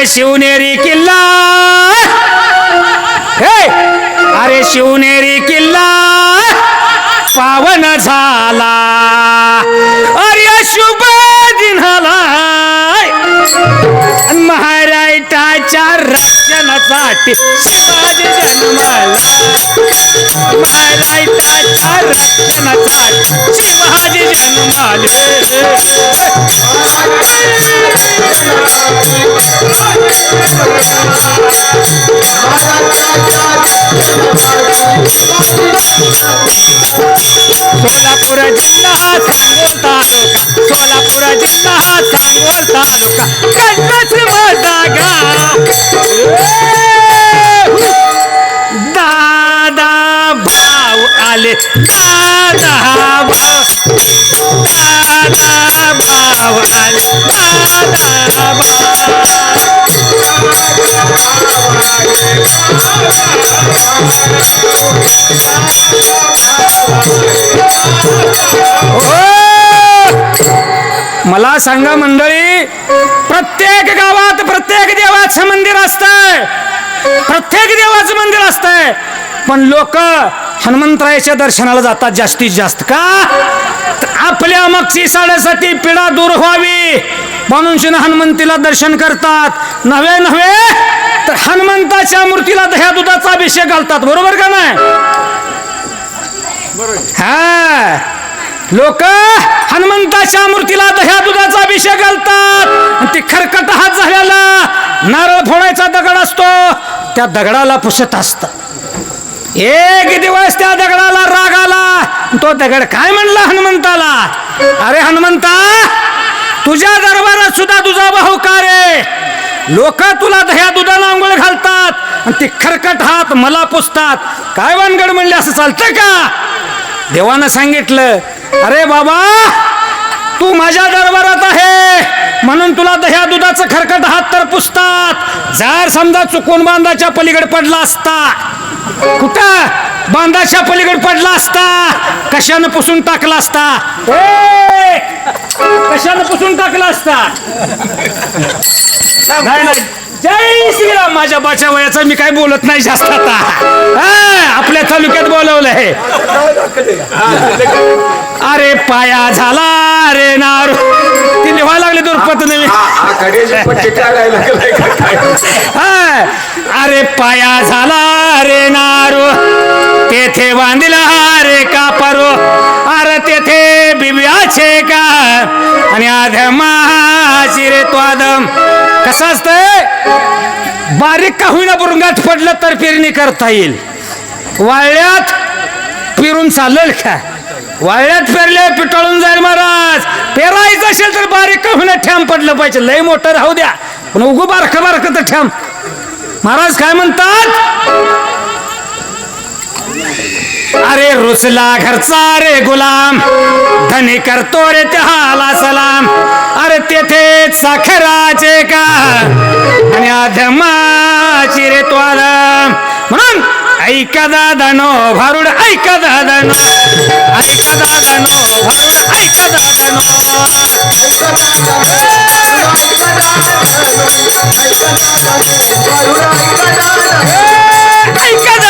अरे शिवनेरी किल्ला. हे! अरे शिवनेरी किल्ला. पावन झाला. अरे शुभ दिनाला आणि महाराष्ट्राच्या रक्षणासाठी शिवाजी जन्माला. महाराष्ट्राच्या रक्षणासाठी शिवाजी जन्माले. सोलापूर जिल्हा हा सांगोल तालुका. सोलापूर जिल्हा हा सांगोल तालुका. कन्नस जागा दादा भाऊ आले. दादा भाऊ. दादा भाऊ आले. दादा भाऊ. मला सांगा मंडळी प्रत्येक गावात प्रत्येक देवाचं मंदिर असतंय. प्रत्येक देवाचं मंदिर असतंय. पण लोक हनुमंतरायाच्या दर्शनाला जातात जास्तीत जास्त का? तर आपल्या मगची साडेसाठी पिढा दूर व्हावी. म्हणून शिन हनुमंतीला दर्शन करतात. नव्हे नव्हे? तर हनुमंताच्या मूर्तीला दह्या दुधाचा अभिषेक घालतात बरोबर का नाही? हा. लोक हनुमंताच्या मूर्तीला दह्या दुधाचा अभिषेक घालतात. आणि ती खरकट हात झालेला नारळ फोडायचा दगड असतो त्या दगडाला पुसत असत एक दिवस त्या दगडाला राग आला तो दगड काय म्हणला हनुमंताला? अरे हनुमंता तुझ्या दरबारात सुद्धा तुझा भाऊ का रे लोक तुला दह्या दुधाला आंघोळ घालतात आणि ती खरकट हात मला पुसतात. काय वानगड म्हणले असं चालतं का? देवानं सांगितलं अरे बाबा तू माझ्या दरबारात आहे. म्हणून तुला दह्या दुधाचं खरकट हात तर पुसतात. जर समजा चुकून बांधाच्या पलीकडे पडला असता कुठं बांधाच्या पलीकडे पडला असता कशानं पुसून टाकला असता? कशानं पुसून टाकला असता? नाही नाही. जय श्रीराम माझ्या बाच्या वयाचा मी काय बोलत नाही जास्त आता. हा, आपल्या तालुक्यात बोलवलंय. अरे पाया झाला रे नारू. ती लिहायला लागली दुर्पत नवी हा, अरे पाया झाला कसं असतंय? बारीक का होईना बुरुंगात पडलं तर पेरणी करता येईल. वाळ्यात पेरून चालेल का? वाळ्यात पेरले पिटाळून जाईल महाराज. पेरायचं असेल तर बारीक का होईना ठ्याम पडलं पाहिजे. लय मोठं राहू द्या. पण उगू बारक बारक तर ठ्याम महाराज काय म्हणतात? अरे रुसला घरचा रे गुलाम. धनी करतो रे त्याला सलाम. अरे तेथे साखराचे का? आणि आधमाची रे तो आदम. म्हणून ऐका दादानो भारुड ऐका दादानो ऐका दादानो भारुड ऐका दादानो ऐका दादानो भारुड ऐका दादानो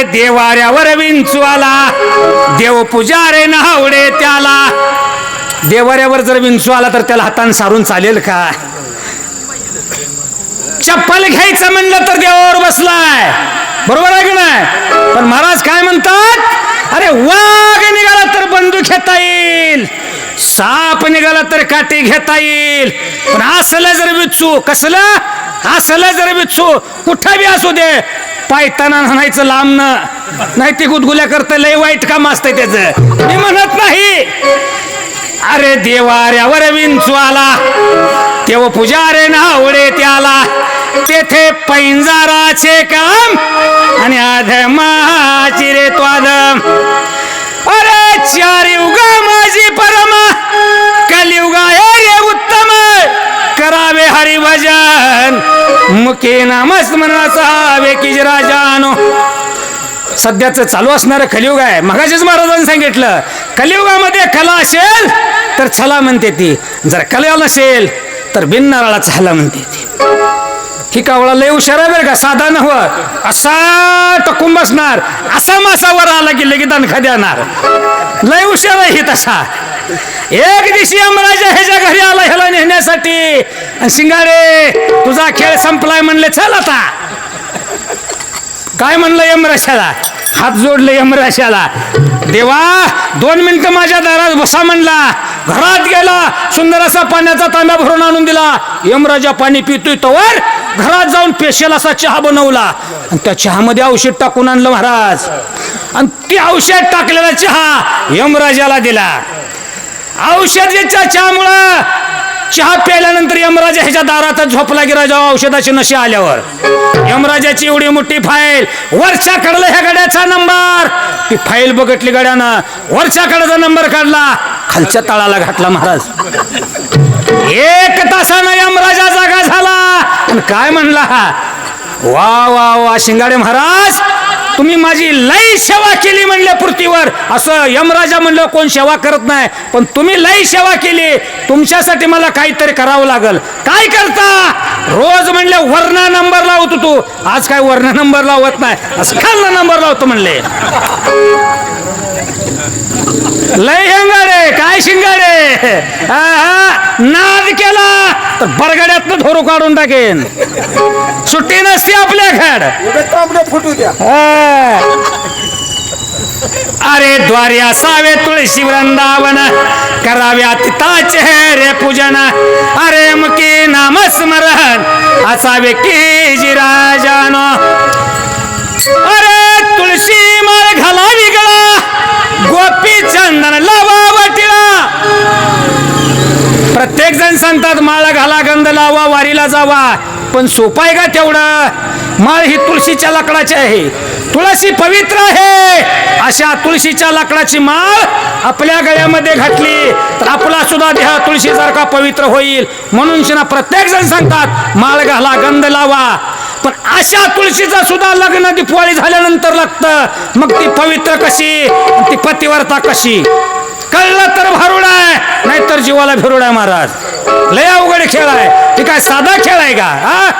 अरे देवाऱ्यावर विंचू आला देव पुजारे नावडे त्याला. देवाऱ्यावर जर विंचू आला तर त्याला हातान सारून चालेल का? चप्पल घ्यायचं म्हणलं तर देवावर बसलाय. बरोबर आहे की नाही? पण महाराज काय म्हणतात? अरे वाघ निघाला तर बंदूक घेता येईल. साप निघाला तर काठी घेता येईल. पण असलं जर विचू कसलं? असलं जर विचू कुठं बी असू दे. पायताना म्हणायचं लांबनं. नाही ते गुदगुल्या करत लय वाईट काम असतंय त्याचं. मी म्हणत नाही. अरे देवाऱ्यावर विंचू आला. तेव्हा पुजारे नावडे त्याला. तेथे पैंजाराचे काम आणि आधमाची रे त्वादम अरे चार युगा माझी परमा. कलियुगा हे रे उत्तम. करावे हरिभजन. मुखे नामस्मरणाचा वेकीज राजानो. सध्याचं चालू असणारं कलियुग आहे. मगाशीच महाराजांनी सांगितलं कलियुगामध्ये कला असेल तर छला म्हणते ती. जर कला नसेल तर बिननाराळाचा हला म्हणते ती. ही कावळा लय हुशार आहे बरं का साधा नव असा टकून बसणार असा मासा वर आला की लगेच दणखा देणार. लय हुशार आहे ही तसा. एक दिवशी यमराजा ह्याच्या घरी आला ह्याला नेण्यासाठी. आणि शिंगाडे तुझा खेळ संपलाय म्हणले चल आता. काय म्हणलं यमराशाला हात जोडले यमराशाला देवा दोन मिनिटं माझ्या दारात बसा म्हणला. घरात गेला सुंदर असा पाण्याचा तांब्या भरून आणून दिला. यमराजा पाणी पितोय तोवर घरात जाऊन पेशल असा चहा बनवला. आणि त्या चहामध्ये औषध टाकून आणलं महाराज. आणि ते औषध टाकलेला चहा यमराजाला दिला. औषधीच्या चहामुळं चहा प्यायल्यानंतर यमराजा ह्याच्या दारातच झोपला की राजा औषधाची नशे आल्यावर. यमराजाची एवढी मोठी फाईल. वरच्या कडला ह्या गड्याचा नंबर. ती फाईल बघितली गड्यानं. वरच्या कडेचा नंबर काढला. खालच्या तळाला घातला महाराज. एक तासानं यमराजा जागा झाला. आणि काय म्हणला? वा वा वा शिंगाडे महाराज तुम्ही माझी लई सेवा केली म्हणल्या पृथ्वीवर. असं यमराजा म्हणलं कोण सेवा करत नाही. पण तुम्ही लई सेवा केली. तुमच्यासाठी मला काहीतरी करावं लागल. काय करता? रोज म्हणले वर्ण नंबर लावतो तू. आज काय वर्ण नंबर लावत नाही. असं खाल्ला नंबर लावतो म्हणले. लय शिंगाडे काय शिंगाडे? नाद केला तर बरगड्यातनं धोरू काढून टाकेन. सुट्टी नसते आपल्याकडे तांबडं फुटू द्या. अरे द्वारे असावे तुळशी वृंदावन कराव्या तिताचे रे पूजन। अरे मुकी नामस्मरण असावे की जिराजान अरे तुळशी माळ घालावी गळा गोपी चंदन लावा वाटिला। प्रत्येक जण सांगतात माळा घाला गंध लावा वारीला जावा पण सोपाय आहे का तेवढं? माळ ही तुळशीच्या लाकडाची आहे. तुळशी पवित्र आहे. अशा तुळशीच्या लाकडाची माळ आपल्या गळ्यामध्ये घातली तर आपला सुद्धा देह तुळशीसारखा पवित्र होईल. म्हणून शिना प्रत्येक जण सांगतात माळ घाला गंध लावा. पण अशा तुळशीचा सुद्धा लग्न दिपवाळी झाल्यानंतर लागतं. मग ती पवित्र कशी? ती पतिव्रता कशी? कळलं तर भारुड आहे नाहीतर जीवाला भिरुड आहे महाराज. लय अवघड खेळ आहे. हे काय साधा खेळ आहे का? हा?